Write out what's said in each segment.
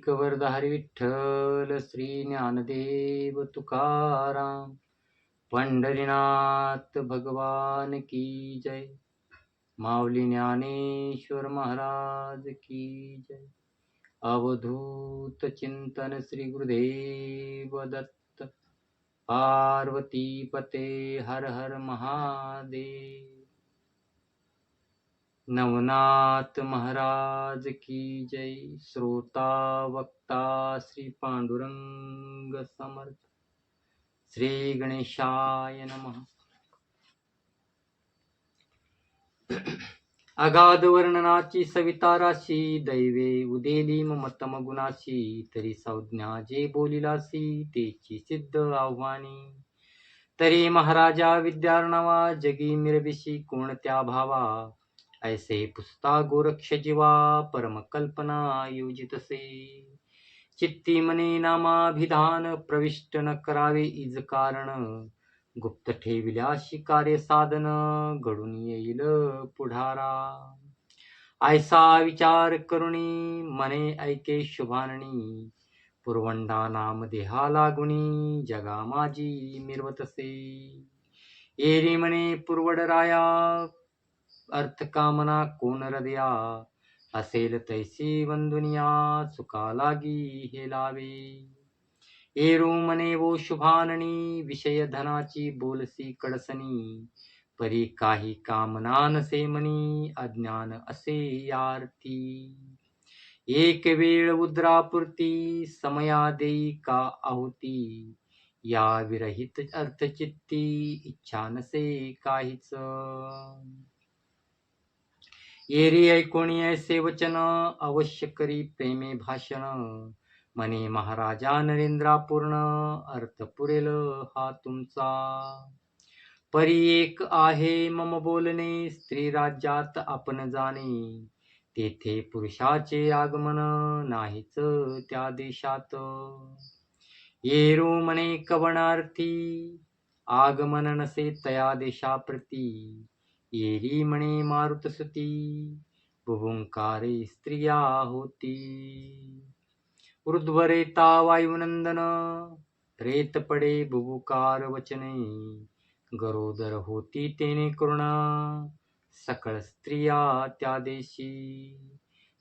एक हरी विठ्ठल श्री ज्ञानदेव तुकाराम पंढरीनाथ भगवान की जय माऊली ज्ञानेश्वर महाराज की जय अवधूत चिंतन श्री गुरुदेव दत्त पार्वती पते हर हर महादेव। नवनाथ महाराज की जय। श्रोता वक्ता श्री पांडुरंग समर्थ। श्री गणेशाय नमः। अगाध वर्णनाची सविता राशी दैवे उदेली ममतम गुणाशी तरी संज्ञा जे बोलिलासी तेची सिद्ध आव्हानी। तरी महाराजा विद्यार्णवा जगी मिरविशी कोणत्या भावा? ऐसे पुस्ता गोरक्ष जीवा परम कल्पना योजितसे चित्ती मने नामाभिधान प्रविष्ट न करावे इज कारण। गुप्त ठेविल्याशी कार्य साधन घडून येईल पुढारा। ऐसा विचार करुणी मने ऐके शुभाननी पुरवंडा नाम देहा लागुनी जगा माझी मिरवतसे एरी मने पुरवडराया राया कामना कोण हृदया असेल तैसी वंदुनिया चुका लागी हे लावे एरू मने वो शुभाननी विषय धनाची बोलसी कडसनी परी काही कामना नसे मनी अज्ञान असे यार्थी एक वेळ उद्रापुरती समया देई का आहुती या विरहित अर्थचित्ती इच्छा नसे काहीच येरी ऐकोणी ऐसे वचन? अवश्य करी प्रेमे भाषण. मने महाराजा नरेंद्रा पूर्ण अर्थ पुरेल हा तुमचा. परी एक आहे मम बोलणे स्त्री राज्यात आपण जाणे. तेथे पुरुषाचे आगमन नाहीच त्या देशात. येरू म्हणे कवणार्थी आगमन नसे तया देशाप्रती. येरी म्हणे मारुतसुती बुभुंकारे स्त्रिया होती। उर्ध्वरेता वायुनंदन रेत पडे बुभुकार वचने। गरोदर होती तेने करुणा सकळ स्त्रिया त्या देशी।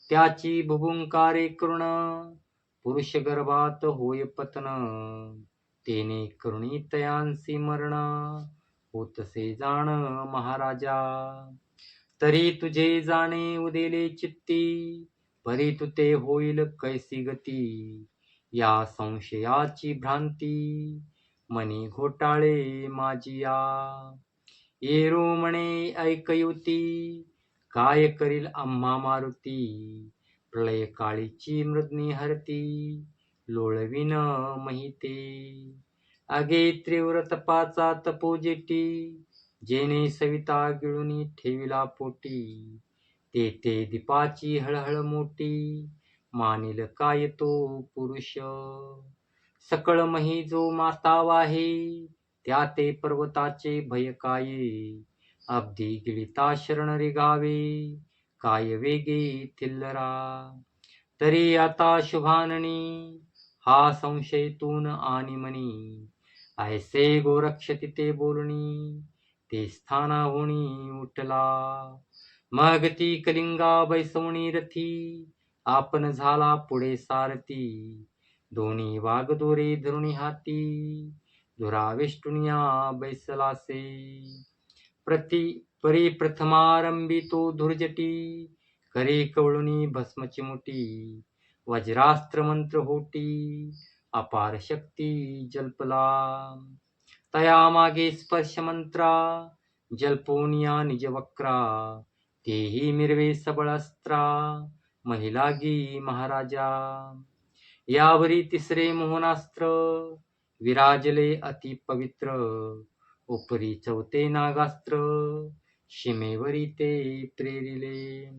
त्याची बुभुंकारे करुण पुरुष गर्भात होय पतन। तेने करुणी तयांसी मरण होतसे जाण महाराजा. तरी तुझे जाणे उदेले चित्ती परी तुते होईल कैसी गती. या संशयाची भ्रांती मनी घोटाळे माझिया येरू म्हणे ऐकयुती काय करील आम्हा मारुती. प्रलय काळीची मृदनी हरती लोळविन महिते. अगे तीव्र तपाचा तपोजेटी जेने सविता गिळुनी ठेविला पोटी. तेथे दीपाची हळहळ मोठी मानिल काय तो पुरुष. सकळ मही जो माताव आहे त्या ते पर्वताचे भय काये. अब्दी गिळिता शरण रिगावे काय वेगे थिल्लरा. तरी आता शुभाननी हा संशयतून आणि मनी. ऐसे गोरक्ष तिथे बोलणी ते स्थानाहुणी उठला. मग ती कलिंगा बैसवणी रथी आपण झाला पुढे सारथी. दोन्ही वागदोरे धरुणी हाती धुराविष्टुनिया बैसलासे प्रति परी प्रथमारंभी तो धुर्जटी करी कवळुनी भस्मची मुठी वज्रास्त्र मंत्र होटी अपार शक्ती जल्पला तया मागे स्पर्श मंत्रा जल्पोनिया निज वक्रा। तेही मिरवे सबळ अस्त्रा महिलागी महाराजा। यावरी तिसरे मोहनास्त्र विराजले अति पवित्र। उपरी चौथे नागास्त्र शिमेवरी ते प्रेरिले।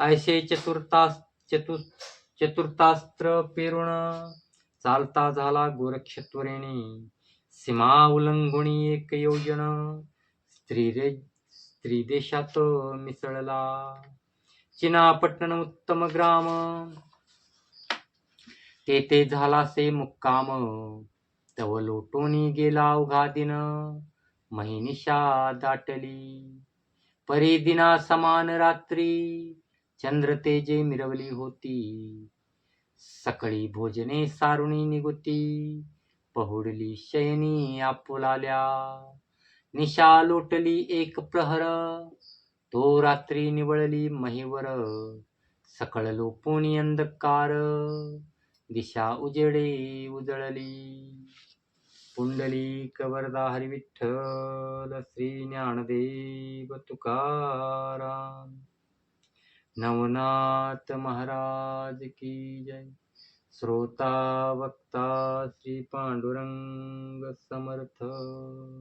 ऐसे चतुर्थास चतु चतुर्थास्त्र पेरुण चालता झाला गोरक्षत्वरेने सीमा उल्लंघुनी एक योजन स्त्री स्त्री देशात मिसळला. चिनापट्टण उत्तम ग्राम तेथे झाला से मुक्काम. तव लोटोनी गेला उघा दिन महिनिशा दाटली. परी दिना समान रात्री चंद्र तेजे मिरवली होती. सकळी भोजने सारुणी निगुती पहुडली शयनी आपुलाल्या. निशा लोटली एक प्रहर तो रात्री निवळली महिवर. सकळ लोपोणी अंधकार दिशा उजेडे उजळली. कुंडली कवरदा हरिविठ्ठल श्री ज्ञानदेव तुकाराम. नवनाथ महाराज की जय। श्रोता वक्ता श्री पांडुरंग समर्थ।